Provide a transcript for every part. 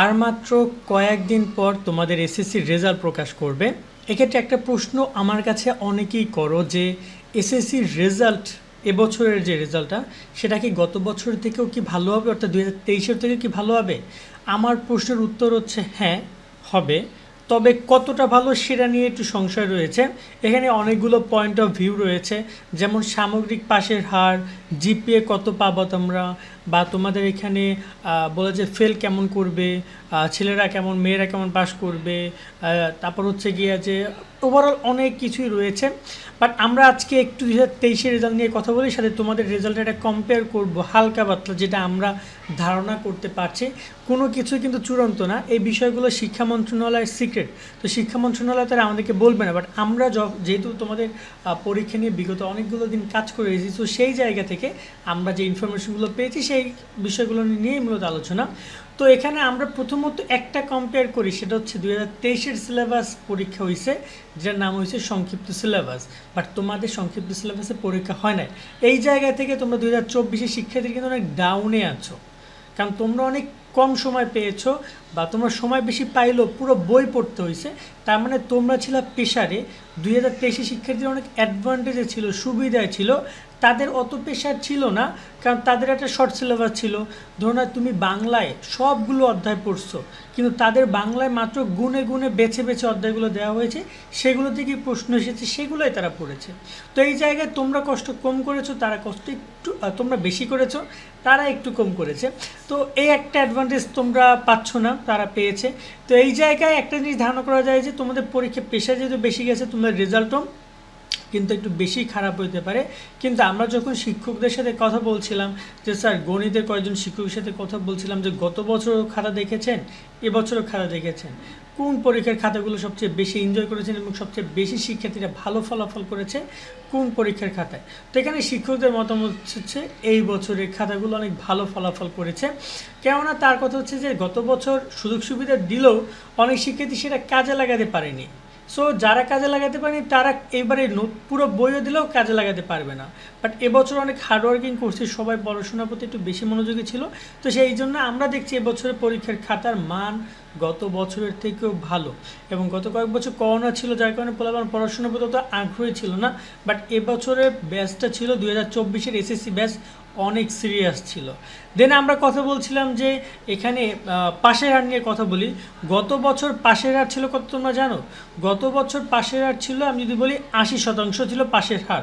আর মাত্র কয়েকদিন পর তোমাদের এসএসসির রেজাল্ট প্রকাশ করবে। এক্ষেত্রে একটা প্রশ্ন আমার কাছে অনেকেই করো যে এসএসসির রেজাল্ট এবছরের যে রেজাল্টটা সেটা কি গত বছর থেকেও কি ভালো হবে, অর্থাৎ দুই হাজার তেইশের থেকে কি ভালো হবে? আমার প্রশ্নের উত্তর হচ্ছে হ্যাঁ হবে। তবে কতটা ভালো সেটা নিয়ে একটু সংশয় রয়েছে। এখানে অনেকগুলো পয়েন্ট অফ ভিউ রয়েছে, যেমন সামগ্রিক পাশের হার জিপিএ কত পাবো তোমরা বা তোমাদের এখানে বলে যে ফেল কেমন করবে ছেলেরা কেমন, মেয়েরা কেমন পাস করবে তারপর হচ্ছে গিয়ে যে ওভারঅল অনেক কিছুই রয়েছে বাট আমরা আজকে একটু দু হাজার তেইশের রেজাল্ট নিয়ে কথা বলি, সাথে তোমাদের রেজাল্ট এটা কম্পেয়ার করব, হালকা পাতলা, যেটা আমরা ধারণা করতে পারছি। কোনো কিছুই কিন্তু চূড়ান্ত না, এই বিষয়গুলো শিক্ষা মন্ত্রণালয়ের সিক্রেট তো শিক্ষা মন্ত্রণালয় তারা আমাদেরকে বলবে না বাট আমরা যেহেতু তোমাদের পরীক্ষা নিয়ে বিগত অনেকগুলো দিন কাজ করে এসেছি, তো সেই জায়গা থেকে আমরা যে ইনফরমেশনগুলো পেয়েছি সেই বিষয়গুলো নিয়েই মূলত আলোচনা। তো এখানে আমরা প্রথমত একটা কম্পেয়ার করি, সেটা হচ্ছে দুই হাজার তেইশের সিলেবাস পরীক্ষা হয়েছে যার নাম হয়েছে সংক্ষিপ্ত সিলেবাস বাট তোমাদের সংক্ষিপ্ত সিলেবাসে পরীক্ষা হয় নাই। এই জায়গা থেকে তোমরা দুই হাজার চব্বিশের শিক্ষার্থীর কিন্তু অনেক ডাউনে আছো। কারণ তোমরা অনেক কম সময় পেয়েছ বা তোমরা সময় বেশি পাইলেও পুরো বই পড়তে হয়েছে, তার মানে তোমরা ছিল পেশারে। দুই হাজার তেইশে শিক্ষার্থীরা অনেক অ্যাডভান্টেজে ছিল, সুবিধায় ছিল। তাদের অত পেশার ছিল না, কারণ তাদের একটা শর্ট সিলেবাস ছিল। ধরো না তুমি বাংলায় সবগুলো অধ্যায় পড়ছো, কিন্তু তাদের বাংলায় মাত্র গুনে গুনে বেছে বেছে অধ্যায়গুলো দেওয়া হয়েছে, সেগুলো থেকে প্রশ্ন এসেছে, সেগুলোই তারা পড়েছে। তো এই জায়গায় তোমরা কষ্ট কম করেছ, তারা কষ্ট তোমরা বেশি করেছ, তারা একটু কম করেছে। তো এই একটা অ্যাডভান্টেজ তোমরা পাচ্ছ না, তারা পেয়েছে। তো এই জায়গায় একটা জিনিস ধারণা করা যায় যে তোমাদের পরীক্ষা পেশা যেহেতু বেশি গেছে তোমাদের রেজাল্টও কিন্তু একটু বেশি খারাপ হইতে পারে। কিন্তু আমরা যখন শিক্ষকদের সাথে কথা বলছিলাম যে, স্যার, গণিতের কয়েকজন শিক্ষকের সাথে কথা বলছিলাম যে, গত বছরও খাতা দেখেছেন এবছরও খাতা দেখেছেন। কোন পরীক্ষার খাতাগুলো সবচেয়ে বেশি এনজয় করেছেন এবং সবচেয়ে বেশি শিক্ষার্থীরা ভালো ফলাফল করেছে? কোন পরীক্ষার খাতায়? তো এখানে শিক্ষকদের মতামত হচ্ছে, এই বছরের খাতাগুলো অনেক ভালো ফলাফল করেছে। কেননা তার কথা হচ্ছে যে, গত বছর সুযোগ সুবিধা দিলেও অনেক শিক্ষার্থী সেটা কাজে লাগাতে পারেনি। সো যারা কাজে লাগাতে পারেনি, তারা এবারে পুরো বইও দিলেও কাজে লাগাতে পারবে না। বাট এবছর অনেক হার্ডওয়ার্কিং করছে সবাই পড়াশোনার প্রতি একটু বেশি মনোযোগী ছিল। তো সেই জন্য আমরা দেখছি এবছরের পরীক্ষার খাতার মান গত বছরের থেকেও ভালো। এবং গত কয়েক বছর করোনা ছিল, যার কারণে পোলাপান পড়াশোনার প্রতি অত আগ্রহী ছিল না। বাট এবছরের ব্যাচটা ছিল দুই হাজার চব্বিশের এসএসসি ব্যাচ অনেক সিরিয়াস ছিল। দেন আমরা কথা বলছিলাম যে, এখানে পাশের হার নিয়ে কথা বলি। গত বছর পাশের হার ছিল কত তোমরা জানো? গত বছর পাশের হার ছিল, আমি যদি বলি আশি শতাংশ ছিল পাশের হার।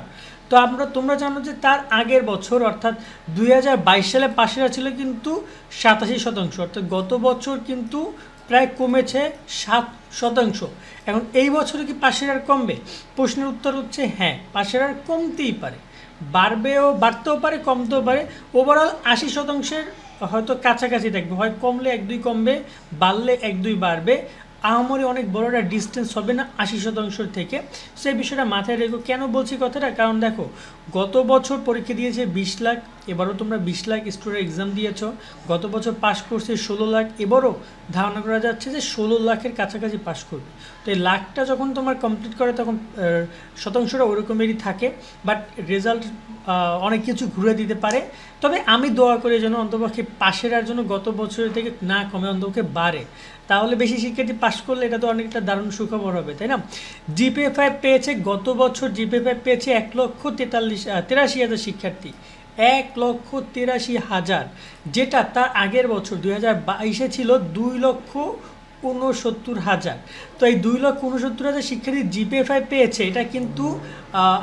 তো আমরা, তোমরা জানো যে তার আগের বছর, অর্থাৎ দুই হাজার বাইশ সালে পাশের হার ছিল কিন্তু সাতাশি শতাংশ। অর্থাৎ গত বছর কিন্তু প্রায় কমেছে সাত শতাংশ। এখন এই বছরে কি পাশের আর কমবে? প্রশ্নের উত্তর হচ্ছে হ্যাঁ পাশের আর কমতেই পারে। বাড়বেও, বাড়তেও পারে, কমতেও পারে। ওভারঅল আশি শতাংশের হয়তো কাছাকাছি থাকবে। হয় কমলে এক দুই কমবে, বাড়লে এক দুই বাড়বে। আহামরি অনেক বড় একটা ডিস্টেন্স হবে না, আশি শতাংশের থেকে। সেই বিষয়টা মাথায় রেখো। কেন বলছি কথাটা? কারণ দেখো, গত বছর পরীক্ষা দিয়েছে বিশ লাখ, এবারও তোমরা বিশ লাখ স্টুডেন্ট এক্সাম দিয়েছ। গত বছর পাস করছে ষোলো লাখ, এবারও ধারণা করা যাচ্ছে যে ষোলো লাখের কাছাকাছি পাস করবে। তো এই লাখটা যখন তোমার কমপ্লিট করে, তখন শতাংশটা ওরকমেরই থাকে বাট রেজাল্ট অনেক কিছু ঘুরে দিতে পারে। তবে আমি দোয়া করি যেন অন্তপক্ষে পাশের আর জন্য গত বছরের থেকে না কমে, অন্তপক্ষে বাড়ে। তাহলে বেশি শিক্ষার্থী পাশ করলে এটা তো অনেকটা দারুণ সুখবর হবে, তাই না? জিপিএ ফাইভ পেয়েছে, গত বছর জিপিএ ফাইভ পেয়েছে এক লক্ষ তেতাল্লিশ তেরাশি হাজার শিক্ষার্থী। এক লক্ষ তেরাশি হাজার, যেটা তার আগের বছর দুই হাজার বাইশে ছিল দুই লক্ষ ঊনসত্তর হাজার। তো এই দুই লক্ষ ঊনসত্তর হাজার শিক্ষার্থী জিপিএ ফাইভ পেয়েছে, এটা কিন্তু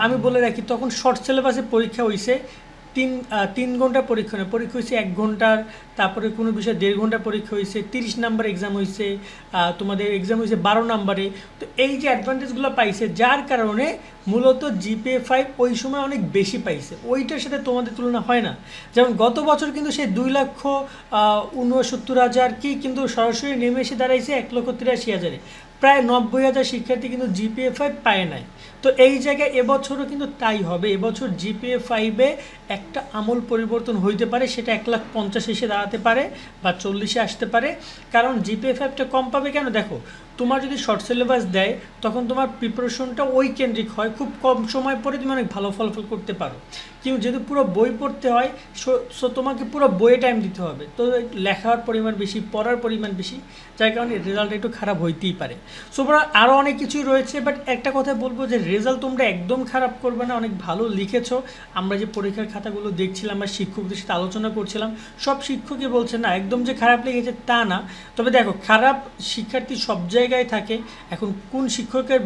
আমি বলে রাখি তখন শর্ট সিলেবাসে পরীক্ষা হয়েছে তিন তিন ঘণ্টা পরীক্ষা নয় পরীক্ষা হয়েছে এক ঘণ্টার, তারপরে কোনো বিষয়ে দেড় ঘণ্টা পরীক্ষা হয়েছে তিরিশ নাম্বার এক্সাম হয়েছে তোমাদের এক্সাম হয়েছে বারো নাম্বারে। তো এই যে অ্যাডভান্টেজগুলো পাইছে, যার কারণে মূলত জিপিএ ফাইভ ওই সময় অনেক বেশি পাইছে। ওইটার সাথে তোমাদের তুলনা হয় না। যেমন গত বছর কিন্তু সেই দুই লক্ষ ঊনসত্তর হাজার কি কিন্তু সরাসরি নেমে এসে দাঁড়াইছে এক লক্ষ তিরাশি হাজারে। প্রায় নব্বই হাজার শিক্ষার্থী কিন্তু জিপিএ ফাইভ পায় নাই। তো এই জায়গায় এবছরও কিন্তু তাই হবে। এবছর জিপিএ ফাইভে একটা আমূল পরিবর্তন হইতে পারে, সেটা এক লাখ পঞ্চাশ এসে দাঁড়াতে পারে বা চল্লিশে আসতে পারে। কারণ জিপিএ ফাইভটা কম পাবে কেন? দেখো, তোমার যদি শর্ট সিলেবাস দেয়, তখন তোমার প্রিপারেশনটা ওই কেন্দ্রিক হয়। খুব কম সময় পরে তুমি অনেক ভালো ফলাফল করতে পারো। কিন্তু যেহেতু পুরো বই পড়তে হয়, সো তোমাকে পুরো বইয়ে টাইম দিতে হবে। তো লেখার পরিমাণ বেশি, পড়ার পরিমাণ বেশি, যার কারণে রেজাল্ট একটু খারাপ হইতেই পারে। সো আরও অনেক কিছুই রয়েছে বাট একটা কথা বলব যে রেজাল্ট তোমরা একদম খারাপ করবে না, অনেক ভালো লিখেছো। আমরা যে পরীক্ষার খাতাগুলো দেখছিলাম বা শিক্ষকদের সাথে আলোচনা করছিলাম, সব শিক্ষকই বলছে, না, একদম যে খারাপ লেগেছে তা না। তবে দেখো, খারাপ শিক্ষার্থী সব জায়গায় থাকে। এখন কোন শিক্ষকের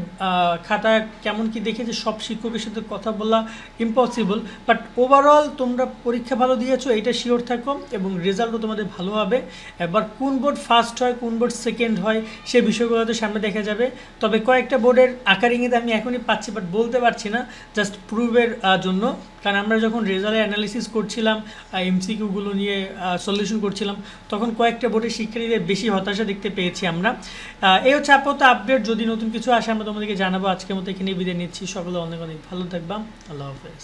খাতা কেমন কি দেখেছে, সব শিক্ষকের সাথে কথা বলা ইম্পসিবল বাট ওভারঅল তোমরা পরীক্ষা ভালো দিয়েছ এটা শিওর থাকো এবং রেজাল্টও তোমাদের ভালো হবে। এবার কোন বোর্ড ফার্স্ট হয়, কোন বোর্ড সেকেন্ড হয়, সে বিষয়গুলো তো সামনে দেখা যাবে। তবে কয়েকটা বোর্ডের আকার ইঙ্গিত আমি এখনই পাচ্ছি বাট বলতে পারছি না জাস্ট প্রুভের জন্য। কারণ আমরা যখন রেজাল্ট অ্যানালিসিস করছিলাম এমসিকিউগুলো নিয়ে সলিউশন করছিলাম, তখন কয়েকটা বোর্ডের শিক্ষার্থীদের বেশি হতাশা দেখতে পেয়েছি আমরা। এই হচ্ছে আপাতত আপডেট যদি নতুন কিছু আসে, আমরা তোমাদেরকে জানাব। আজকের মতো এখানে বিদায় নিচ্ছি। সকলে অনেক অনেক ভালো থাকবা। আল্লাহ হাফেজ।